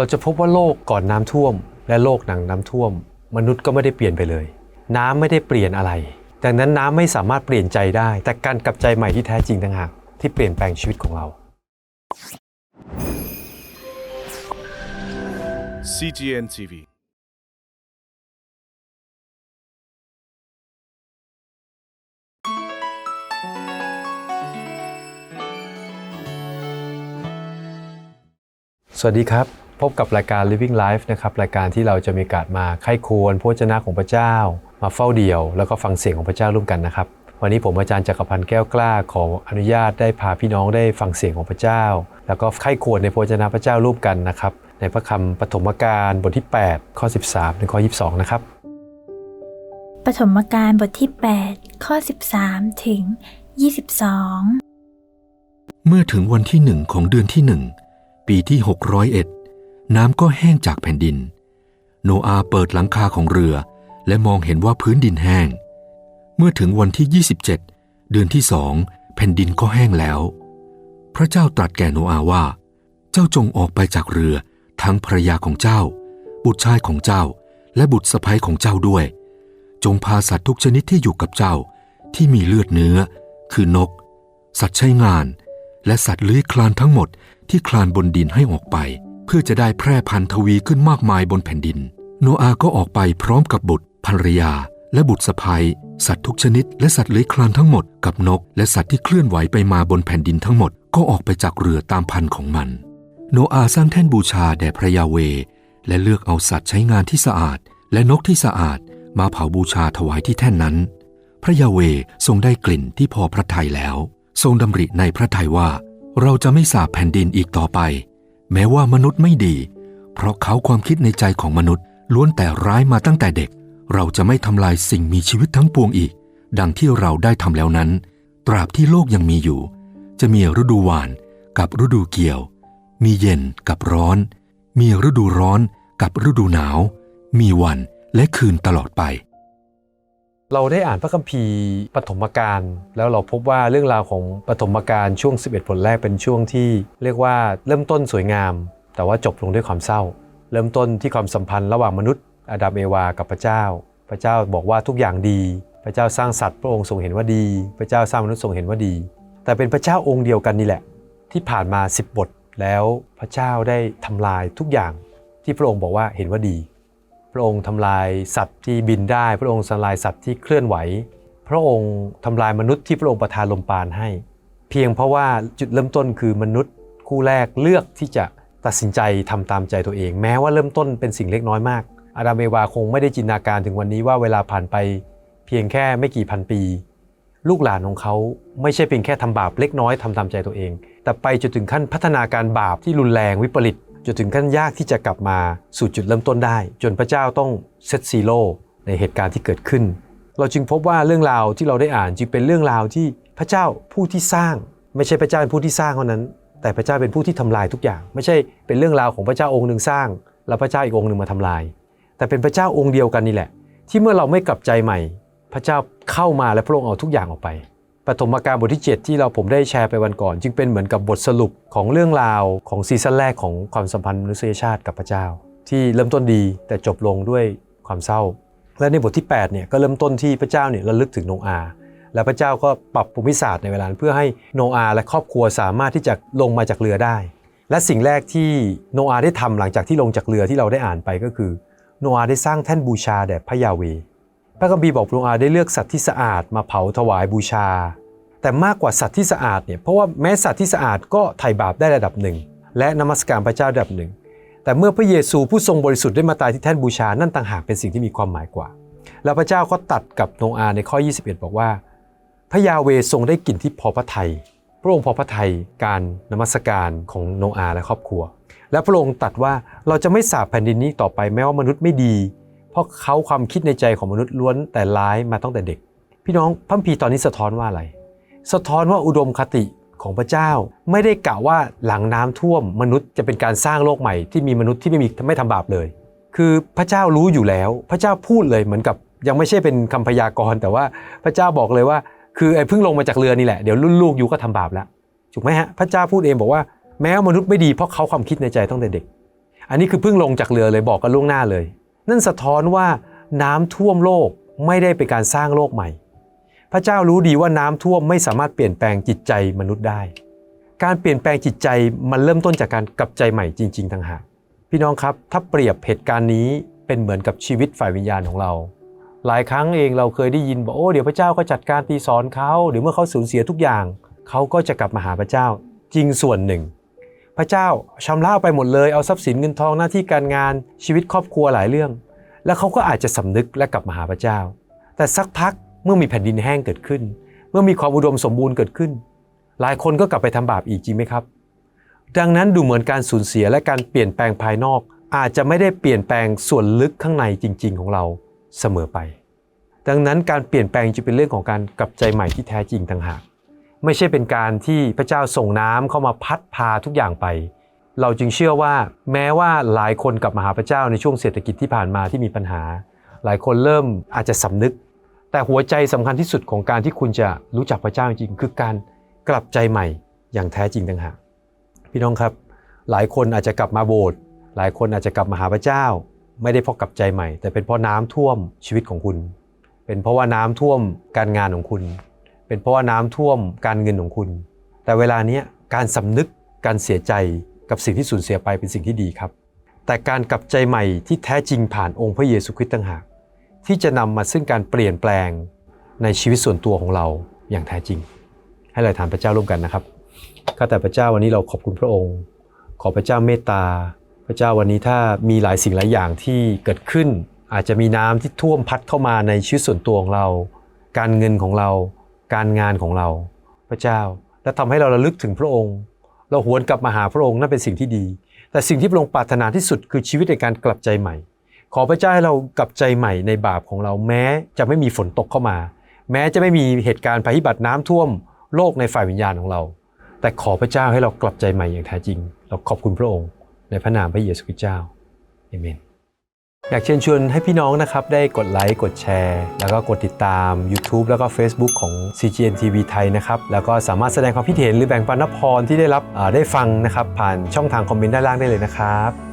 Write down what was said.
เราจะพบว่าโลกก่อนน้ำท่วม และโลกหลังน้ำท่วม มนุษย์ก็ไม่ได้เปลี่ยนไปเลย น้ำไม่ได้เปลี่ยนอะไร ดังนั้นน้ำไม่สามารถเปลี่ยนใจได้ แต่การกลับใจใหม่ที่แท้จริงต่างหากที่เปลี่ยนแปลงชีวิตของเรา CGN TV. สวัสดีครับ พบกับรายการ Living Life นะครับรายการที่เราจะมีโอกาสมาไข้ควรพระวจนะของพระเจ้า มาเฝ้าเดี่ยว แล้วก็ฟังเสียงของพระเจ้าร่วมกันนะครับ วันนี้ผมอาจารย์จักรพันธ์แก้วกล้าขออนุญาตได้พาพี่น้องได้ฟังเสียงของพระเจ้า แล้วก็ไข้ควรในพระวจนะพระเจ้าร่วมกันนะครับ ในพระคำปฐมกาลบทที่ 8 ข้อ 13 ถึงข้อ 22 นะครับปฐมกาลบทที่ 8 ข้อ 13 ถึง 22 เมื่อถึงวันที่หนึ่งของเดือนที่หนึ่งปีที่หกร้อยเอ็ด น้ำก็แห้งจากแผ่นดิน โนอาห์เปิดหลังคาของเรือ และมองเห็นว่าพื้นดินแห้ง เมื่อถึงวันที่ 27 เดือนที่สองแผ่นดินก็แห้งแล้ว พระเจ้าตรัสแก่โนอาห์ว่า เจ้าจงออกไปจากเรือทั้งภรรยาของเจ้า บุตรชายของเจ้า และบุตรสะใภ้ของเจ้าด้วย จงพาสัตว์ทุกชนิดที่อยู่กับเจ้า ที่มีเลือดเนื้อ คือนก สัตว์ใช้งาน และสัตว์เลื้อยคลานทั้งหมดที่คลานบนดินให้ออกไป เพื่อจะได้แพร่พันธุ์ทวีขึ้นมากมายบนแผ่นดิน โนอาก็ออกไปพร้อมกับบุตรภรรยา และบุตรสะใภ้สัตว์ทุกชนิด และสัตว์เลื้อยคลานทั้งหมดกับนก และสัตว์ที่เคลื่อนไหวไปมาบนแผ่นดินทั้งหมดก็ออกไปจากเรือตามพันธุ์ของมัน โนอาสร้างแท่นบูชาแด่พระยาเว และเลือกเอาสัตว์ใช้งานที่สะอาด และนกที่สะอาด มาเผาบูชาถวายที่แท่นนั้น พระยาเวทรงได้กลิ่นที่พอพระทัยแล้ว ทรงดำริในพระทัยว่า เราจะไม่สาปแผ่นดินอีกต่อไป แม้ว่ามนุษย์ไม่ดี เพราะเขาความคิดในใจของมนุษย์ ล้วนแต่ร้ายมาตั้งแต่เด็ก เราจะไม่ทำลายสิ่งมีชีวิตทั้งปวงอีก ดังที่เราได้ทำแล้วนั้น ตราบที่โลกยังมีอยู่ จะมีฤดูหวานกับฤดูเกี่ยว มีเย็นกับร้อน มีฤดูร้อนกับฤดูหนาว มีวันและคืนตลอดไป เราได้อ่านพระคัมภีร์ปฐมกาลแล้วเราพบว่าเรื่องราวของปฐมกาลช่วง 11 ผลแรกเป็นช่วงที่เรียกว่าเริ่มต้นสวยงาม แต่ว่าจบลงด้วยความเศร้า เริ่มต้นที่ความสัมพันธ์ระหว่างมนุษย์อาดัมเอวากับพระเจ้า พระเจ้าบอกว่าทุกอย่างดี พระเจ้าสร้างสัตว์พระองค์ทรงเห็นว่าดี พระเจ้าสร้างมนุษย์ทรงเห็นว่าดี แต่เป็นพระเจ้าองค์เดียวกันนี่แหละ ที่ผ่านมา 10 บทแล้วพระเจ้าได้ทำลายทุกอย่างที่พระองค์บอกว่าเห็นว่าดี ระองค์ทำลายสัตว์ที่บินได้ พระองค์ทำลายสัตว์ที่เคลื่อนไหว พระองค์ทำลายมนุษย์ที่พระองค์ประทานลมปราณให้ เพียงเพราะว่าจุดเริ่มต้นคือมนุษย์คู่แรกเลือกที่จะตัดสินใจทำตามใจตัวเอง แม้ว่าเริ่มต้นเป็นสิ่งเล็กน้อยมาก อาดัมเอวาคงไม่ได้จินตนาการถึงวันนี้ว่าเวลาผ่านไปเพียงแค่ไม่กี่พันปี ลูกหลานของเขาไม่ใช่เพียงแค่ทำบาปเล็กน้อยทำตามใจตัวเอง แต่ไปจนถึงขั้นพัฒนาการบาปที่รุนแรงวิปริต จนถึงขั้นยากที่จะกลับมาสู่จุดเริ่มต้นได้ จนพระเจ้าต้องเซตซีโร่ในเหตุการณ์ที่เกิดขึ้น เราจึงพบว่าเรื่องราวที่เราได้อ่านจึงเป็นเรื่องราวที่พระเจ้าผู้ที่สร้าง ไม่ใช่พระเจ้าเป็นผู้ที่สร้างเท่านั้น แต่พระเจ้าเป็นผู้ที่ทำลายทุกอย่าง ไม่ใช่เป็นเรื่องราวของพระเจ้าองค์หนึ่งสร้าง แล้วพระเจ้าอีกองค์หนึ่งมาทำลาย แต่เป็นพระเจ้าองค์เดียวกันนี่แหละ ที่เมื่อเราไม่กลับใจใหม่ พระเจ้าเข้ามาและพระองค์เอาทุกอย่างออกไป ปฐมกาลบทที่ 7 ที่เราผมได้แชร์ไปวันก่อน จึงเป็นเหมือนกับบทสรุปของเรื่องราวของซีซั่นแรกของความสัมพันธ์มนุษยชาติกับพระเจ้า ที่เริ่มต้นดีแต่จบลงด้วยความเศร้า และในบทที่8เนี่ยก็เริ่มต้นที่พระเจ้าเนี่ยระลึกถึงโนอาและพระเจ้าก็ปรับภูมิศาสตร์ในเวลาเพื่อให้โนอาและครอบครัวสามารถที่จะลงมาจากเรือได้ และสิ่งแรกที่โนอาได้ทำหลังจากที่ลงจากเรือที่เราได้อ่านไปก็คือ โนอาได้สร้างแท่นบูชาแด่พระยาเวห์ พระคัมภีร์บอกโนอาห์ได้เลือกสัตว์ที่สะอาดมาเผาถวายบูชา แต่มากกว่าสัตว์ที่สะอาดเนี่ยเพราะว่าแม้สัตว์ที่สะอาดก็ไถ่บาปได้ระดับหนึ่ง และนมัสการพระเจ้าระดับหนึ่ง แต่เมื่อพระเยซูผู้ทรงบริสุทธิ์ได้มาตายที่แท่นบูชานั่นต่างหากเป็นสิ่งที่มีความหมายกว่า แล้วพระเจ้าก็ตัดกับโนอาในข้อ 21 บอกว่า พระยาเวทรงได้กลิ่นที่พอพระทัยพระองค์พอพระทัยการนมัสการของโนอาและครอบครัว และพระองค์ตัดว่าเราจะไม่สาปแผ่นดินนี้ต่อไปแม้ว่ามนุษย์ไม่ดี ราะเขาความคิดในใจของมนุษย์ล้วนแต่ร้ายมาตั้งแต่เด็ก พี่น้องพัมภีตอนนี้สะท้อนว่าอะไร สะท้อนว่าอุดมคติของพระเจ้า ไม่ได้กะว่าหลังน้ำท่วมมนุษย์จะเป็นการสร้างโลกใหม่ที่มีมนุษย์ที่ไม่มีไม่ทำบาปเลย คือพระเจ้ารู้อยู่แล้ว พระเจ้าพูดเลยเหมือนกับยังไม่ใช่เป็นคำพยากรณ์ แต่ว่าพระเจ้าบอกเลยว่า คือไอ้เพิ่งลงมาจากเรือนี่แหละเดี๋ยวรุ่นลูกอยู่ก็ทำบาปแล้วถูกไหมฮะพระเจ้าพูดเองบอกว่าแม้ว่ามนุษย์ไม่ดีเพราะเขาความคิดในใจตั้งแต่เด็ก อันนี้คือเพิ่งลงจากเรือเลยบอกกันล่วงหน้าเลย นั่นสะท้อนว่าน้ำท่วมโลกไม่ได้เป็นการสร้างโลกใหม่ พระเจ้ารู้ดีว่าน้ำท่วมไม่สามารถเปลี่ยนแปลงจิตใจมนุษย์ได้ การเปลี่ยนแปลงจิตใจมันเริ่มต้นจากการกลับใจใหม่จริง ๆต่างหากพี่น้องครับถ้าเปรียบเหตุการณ์นี้เป็นเหมือนกับชีวิตฝ่ายวิญญาณของเรา หลายครั้งเองเราเคยได้ยินบอกโอ้เดี๋ยวพระเจ้าก็จัดการปีสอนเขาเดี๋ยวเมื่อเขาสูญเสียทุกอย่าง เขาก็จะกลับมาหาพระเจ้าจริงส่วนหนึ่ง พระเจ้าชำระไปหมดเลยเอาทรัพย์สินเงินทองหน้าที่การงานชีวิตครอบครัวหลายเรื่อง แล้วเขาก็อาจจะสำนึกและกลับมาหาพระเจ้า แต่สักพักเมื่อมีแผ่นดินแห้งเกิดขึ้น เมื่อมีความอุดมสมบูรณ์เกิดขึ้น หลายคนก็กลับไปทำบาปอีกจริงไหมครับ ดังนั้นดูเหมือนการสูญเสียและการเปลี่ยนแปลงภายนอก อาจจะไม่ได้เปลี่ยนแปลงส่วนลึกข้างในจริง ๆ ของเราเสมอไป ดังนั้นการเปลี่ยนแปลงจะเป็นเรื่องของการกลับใจใหม่ที่แท้จริงต่างหาก ไม่ใช่เป็นการที่พระเจ้าส่งน้ำเข้ามาพัดพาทุกอย่างไป เราจึงเชื่อว่าแม้ว่าหลายคนกลับมาหาพระเจ้าในช่วงเศรษฐกิจที่ผ่านมาที่มีปัญหา หลายคนเริ่มอาจจะสำนึก แต่หัวใจสำคัญที่สุดของการที่คุณจะรู้จักพระเจ้าจริงคือการกลับใจใหม่อย่างแท้จริงต่างหากพี่น้องครับ หลายคนอาจจะกลับมาโบสถ์หลายคนอาจจะกลับมาหาพระเจ้า ไม่ได้เพราะกลับใจใหม่ แต่เป็นเพราะน้ำท่วมชีวิตของคุณ เป็นเพราะว่าน้ำท่วมการงานของคุณ เป็นเพราะว่าน้ำท่วมการเงินของคุณ แต่เวลานี้การสำนึกการเสียใจกับสิ่งที่สูญเสียไปเป็นสิ่งที่ดีครับ แต่การกลับใจใหม่ที่แท้จริงผ่านองค์พระเยซูคริสต์ต่างหาก ที่จะนำมาซึ่งการเปลี่ยนแปลงในชีวิตส่วนตัวของเราอย่างแท้จริง ให้เราถามพระเจ้าร่วมกันนะครับข้าแต่พระเจ้าวันนี้เราขอบคุณพระองค์ ขอพระเจ้าเมตตา พระเจ้าวันนี้ถ้ามีหลายสิ่งหลายอย่างที่เกิดขึ้น อาจจะมีน้ำที่ท่วมพัดเข้ามาในชีวิตส่วนตัวของเรา การเงินของเรา การงานของเราพระเจ้า และทำให้เราระลึกถึงพระองค์ เราหวนกลับมาหาพระองค์นั่นเป็นสิ่งที่ดี แต่สิ่งที่พระองค์ปรารถนาที่สุดคือชีวิตในการกลับใจใหม่ ขอพระเจ้าให้เรากลับใจใหม่ในบาปของเราแม้จะไม่มีฝนตกเข้ามา แม้จะไม่มีเหตุการณ์ภัยพิบัติน้ำท่วมโลกในฝ่ายวิญญาณของเรา แต่ขอพระเจ้าให้เรากลับใจใหม่อย่างแท้จริง เราขอบคุณพระองค์ ในพระนามพระเยซูคริสต์เจ้าเอเมน อยากเชิญชวนให้พี่น้องนะครับ ได้กดไลค์ กดแชร์ แล้วก็กดติดตาม YouTube แล้วก็ Facebook ของ CGN TV ไทยนะครับ แล้วก็สามารถแสดงความคิดเห็นหรือแบ่งปันนพรที่ได้รับได้ฟังนะครับ ผ่านช่องทางคอมเมนต์ด้านล่างได้เลยนะครับ